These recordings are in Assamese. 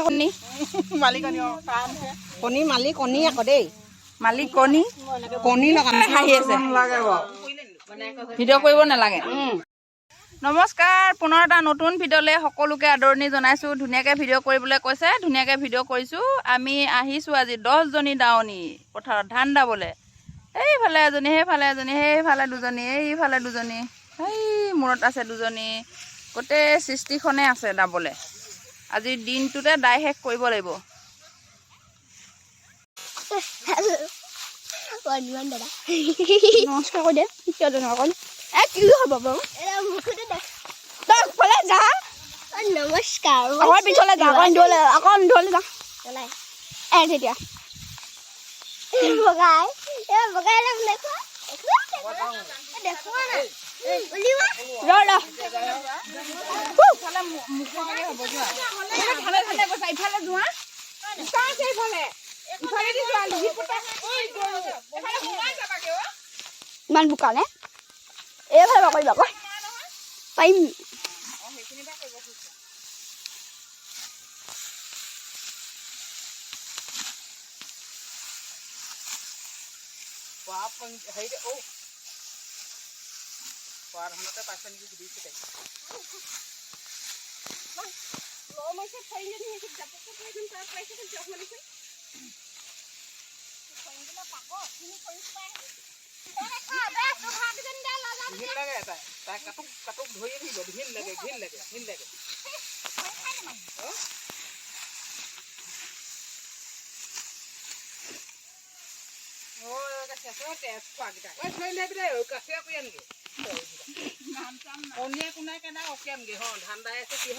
কণী কণী। মালি কণী আকৌ দেই। মালিক কণী কণী হাঁহি আছে। ভিডিঅ' কৰিব নালাগে। নমস্কাৰ পুনৰ এটা নতুন ভিডিঅ'লৈ সকলোকে আদৰণি জনাইছোঁ। ধুনীয়াকৈ ভিডিঅ' কৰিবলৈ কৈছে ধুনীয়াকৈ ভিডিঅ' কৰিছোঁ। আমি আহিছোঁ আজি দহজনী দাৱনী পথাৰত ধান দাবলৈ। এইফালে এজনী সেইফালে এজনী সেইফালে দুজনী এইফালে দুজনী সেই মূৰত আছে দুজনী। গোটেই সৃষ্টিখনে আছে দাবলৈ। আজিৰ দিনটোতে দাই শেষ কৰিব লাগিব। নমস্কাৰ কিয় জানো এ কি হ'ব বাৰু? তই আগফালে যা। নমস্কাৰ। অকণ পিছলৈ যা অকণ দূৰলৈ অকণ দূৰলৈ যা। এ তেতিয়া বগাই বগাই দেখুৱা। দেখুৱা না। ৰ ৰ ইফালে ধানে ধানে গৈছা ইফালে যোৱা और हम तो पासन भी गिरी से गई। लो मैं से फाइन नहीं है कि जब तक कोई दिन का पैसे तो जब मैं से। फाइन ना पाको नहीं कोई पाए अरे खा बे तो भाग दिन डाल लगा घिन लगे ता ता कतुक कतुक धोए भी घिन लगे घिन लगे। घिन लगे हाँ? ओ कैसे टेस्ट पागटा बस नहीं ले भी रहे हो कैसे आप यानी কণীয়ে কোনাই কেনে অকিয়ামগে হ ধান দাই আছে কি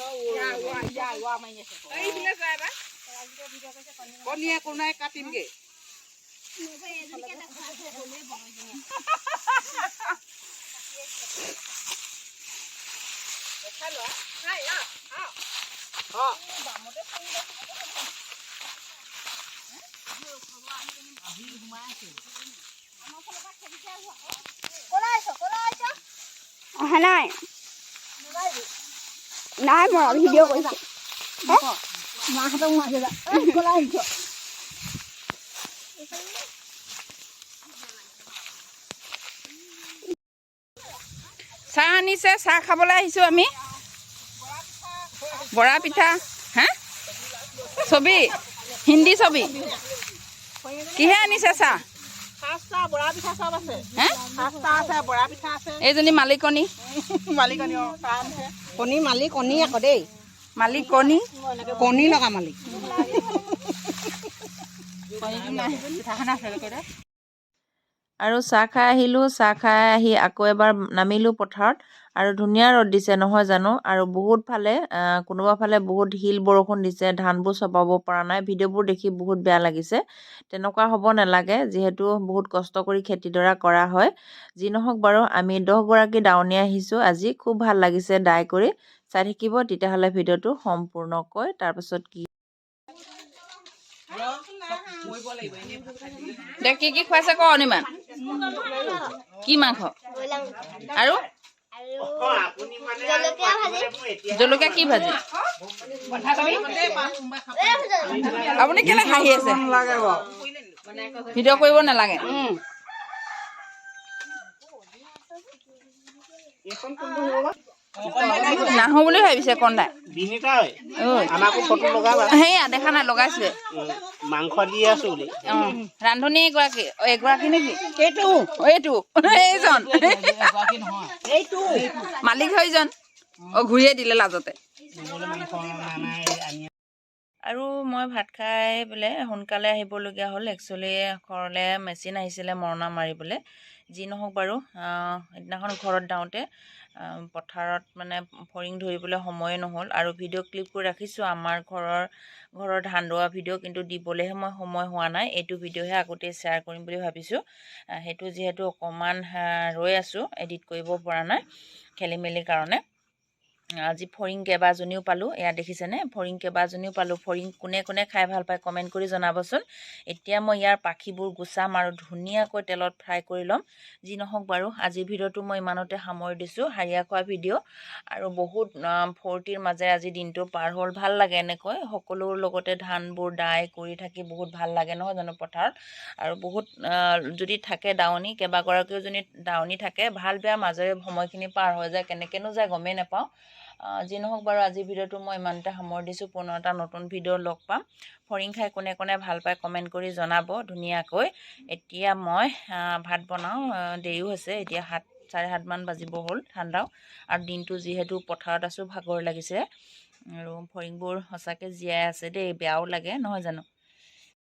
কণীয়ে কোনাই কাটিমগে অ অহা নাই নাই মৰা ভিডিঅ' কৰিছা মাহঁতক মাৰি যা কলাই আহিছ চাহ আনিছে চাহ খাবলৈ আহিছোঁ আমি বৰা পিঠা হা ছবি হিন্দী ছবি কিহে আনিছে চাহ এইজনী মালিকনী? মালিকনী কণী মালি কণী আকৌ দেই। মালিক কণী কণী লগা মালিক। আৰু চাহ খাই আহিলোঁ চাহ খাই আহি আকৌ এবাৰ নামিলোঁ পথাৰত। আৰু ধুনীয়া ৰ'দ দিছে নহয় জানো? আৰু বহুত ফালে কোনোবা ফালে বহুত শিল বৰষুণ দিছে ধানবোৰ চপাব পৰা নাই ভিডিঅ'বোৰ দেখি বহুত বেয়া লাগিছে। তেনেকুৱা হ'ব নালাগে যিহেতু বহুত কষ্ট কৰি খেতিডৰা কৰা হয়। যি নহওক বাৰু আমি দহগৰাকী দাৱনী আহিছোঁ। আজি খুব ভাল লাগিছে দাই কৰি। চাই থাকিব তেতিয়াহ'লে ভিডিঅ'টো সম্পূৰ্ণকৈ। তাৰপাছত কি দে কি কি খুৱাইছে ক অনিমান কি মাংস? আৰু? জলকীয়া কি ভাজি? আপুনি কেলে হাঁহি আছে? ভিডিঅ' কৰিব নালাগে। কোনটো নাহো বুলি ভাবিছে কন্দাই সেয়া দেখা নাই লগাইছোৱে। উম, মাংস দি আছো বুলি। অঁ ৰান্ধনী এগৰাকী এগৰাকী নেকি? এইটো। এইটো। এইজন। এইটো। মালিক হয়জন অ' ঘূৰিয়ে দিলে লাজতে। আৰু মই ভাত খাই বোলে সোনকালে আহিবলগীয়া হ'ল। একচুৱেলি ঘৰলৈ মেচিন আহিছিলে মৰণা মাৰিবলৈ। যি নহওক বাৰু সেইদিনাখন ঘৰত যাওঁতে। পথাৰত মানে ফৰিং ধৰিবলৈ সময়ে নহ'ল। আৰু ভিডিঅ' ক্লিপ কৰি ৰাখিছোঁ। আমাৰ ঘৰৰ ঘৰৰ ধান ৰোৱা ভিডিঅ' কিন্তু দিবলৈহে মই সময় হোৱা নাই। এইটো ভিডিঅ'হে আগতে শ্বেয়াৰ কৰিম বুলি ভাবিছোঁ। সেইটো যিহেতু অকণমান ৰৈ আছোঁ। এডিট কৰিব পৰা নাই। খেলি মেলিৰ কাৰণে। আজি ফৰিং কেইবাজনীও পালোঁ এয়া দেখিছেনে? ফৰিং কেইবাজনীও পালোঁ। ফৰিং কোনে কোনে খাই ভাল পায় কমেণ্ট কৰি জনাবচোন। এতিয়া মই ইয়াৰ পাখিবোৰ গুচাম আৰু ধুনীয়াকৈ তেলত ফ্ৰাই কৰি ল'ম। যি নহওক বাৰু আজিৰ ভিডিঅ'টো মই ইমানতে সামৰি দিছোঁ হাৰিয়া খোৱা ভিডিঅ' আৰু বহুত ফূৰ্তিৰ মাজেৰে আজি দিনটো পাৰ হ'ল। ভাল লাগে এনেকৈ। সকলোৰ লগতে ধানবোৰ দাই কৰি থাকি বহুত ভাল লাগে নহয় জানো পথাৰত? আৰু বহুত যদি থাকে দাৱনী কেইবাগৰাকীও যদি দাৱনী থাকে ভাল বেয়া মাজেৰে সময়খিনি পাৰ হৈ যায়। কেনেকৈনো যায় গমেই নাপাওঁ। যি নহওক বাৰু আজিৰ ভিডিঅ'টো মই ইমানতে সামৰি দিছোঁ পুনৰ এটা নতুন ভিডিঅ' লগ পাম। ফৰিং খাই কোনে কোনে ভাল পায় কমেণ্ট কৰি জনাব ধুনীয়াকৈ। এতিয়া মই ভাত বনাওঁ দেৰিও হৈছে এতিয়া সাত চাৰে সাতমান বাজিব হ'ল ঠাণ্ডাও। আৰু দিনটো যিহেতু পথাৰত আছোঁ ভাগৰ লাগিছে। আৰু ফৰিংবোৰ সঁচাকৈ জীয়াই আছে দেই বেয়াও লাগে নহয় জানো?